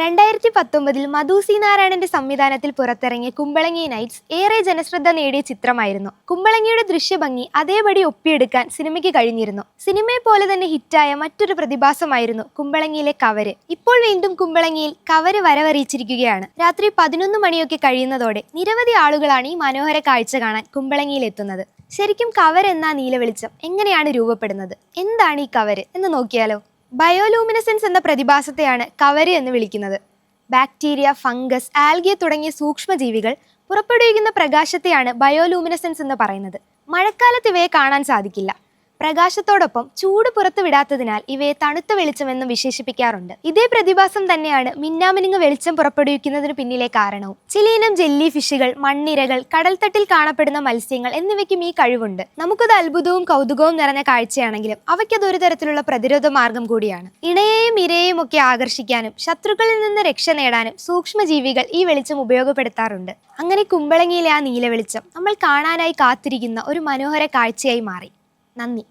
രണ്ടായിരത്തി പത്തൊമ്പതിൽ മധു സി നാരായണന്റെ സംവിധാനത്തിൽ പുറത്തിറങ്ങിയ കുമ്പളങ്ങി നൈറ്റ്സ് ഏറെ ജനശ്രദ്ധ നേടിയ ചിത്രമായിരുന്നു. കുമ്പളങ്ങിയുടെ ദൃശ്യഭംഗി അതേപടി ഒപ്പിയെടുക്കാൻ സിനിമയ്ക്ക് കഴിഞ്ഞിരുന്നു. സിനിമയെ പോലെ തന്നെ ഹിറ്റായ മറ്റൊരു പ്രതിഭാസമായിരുന്നു കുമ്പളങ്ങിയിലെ കവര്. ഇപ്പോൾ വീണ്ടും കുമ്പളങ്ങിയിൽ കവര് വരവറിയിച്ചിരിക്കുകയാണ്. രാത്രി പതിനൊന്ന് മണിയൊക്കെ കഴിയുന്നതോടെ നിരവധി ആളുകളാണ് ഈ മനോഹര കാഴ്ച കാണാൻ കുമ്പളങ്ങിയിൽ എത്തുന്നത്. ശരിക്കും കവർ എന്ന നീലവെളിച്ചം? എങ്ങനെയാണ് രൂപപ്പെടുന്നത്? എന്താണ് ഈ കവര്? എന്ന് നോക്കിയാലോ? ബയോലൂമിനസെൻസ് എന്ന പ്രതിഭാസത്തെയാണ് കവര് എന്ന് വിളിക്കുന്നത്. ബാക്ടീരിയ ഫംഗസ് ആൽഗിയ തുടങ്ങിയ സൂക്ഷ്മജീവികൾ പുറപ്പെടുവിക്കുന്ന പ്രകാശത്തെയാണ് ബയോലൂമിനസെൻസ് എന്ന് പറയുന്നത്. മഴക്കാലത്ത് ഇവയെ കാണാൻ സാധിക്കില്ല. പ്രകാശത്തോടൊപ്പം ചൂട് പുറത്തു വിടാത്തതിനാൽ ഇവയെ തണുത്ത വെളിച്ചമെന്നും വിശേഷിപ്പിക്കാറുണ്ട്. ഇതേ പ്രതിഭാസം തന്നെയാണ് മിന്നാമിനുങ്ങ് വെളിച്ചം പുറപ്പെടുവിക്കുന്നതിന് പിന്നിലെ കാരണവും. ചിലയിനം ജെല്ലി ഫിഷുകൾ മണ്ണിരകൾ കടൽത്തട്ടിൽ കാണപ്പെടുന്ന മത്സ്യങ്ങൾ എന്നിവയ്ക്കും ഈ കഴിവുണ്ട്. നമുക്കത് അത്ഭുതവും കൗതുകവും നിറഞ്ഞ കാഴ്ചയാണെങ്കിലും അവയ്ക്കത് ഒരു തരത്തിലുള്ള പ്രതിരോധ മാർഗം കൂടിയാണ്. ഇണയെയും ഇരയെയും ഒക്കെ ആകർഷിക്കാനും ശത്രുക്കളിൽ നിന്ന് രക്ഷ നേടാനും സൂക്ഷ്മജീവികൾ ഈ വെളിച്ചം ഉപയോഗപ്പെടുത്താറുണ്ട്. അങ്ങനെ കുമ്പളങ്ങിയിലെ ആ നീല വെളിച്ചം നമ്മൾ കാണാനായി കാത്തിരിക്കുന്ന ഒരു മനോഹര കാഴ്ചയായി മാറി. നന്ദി.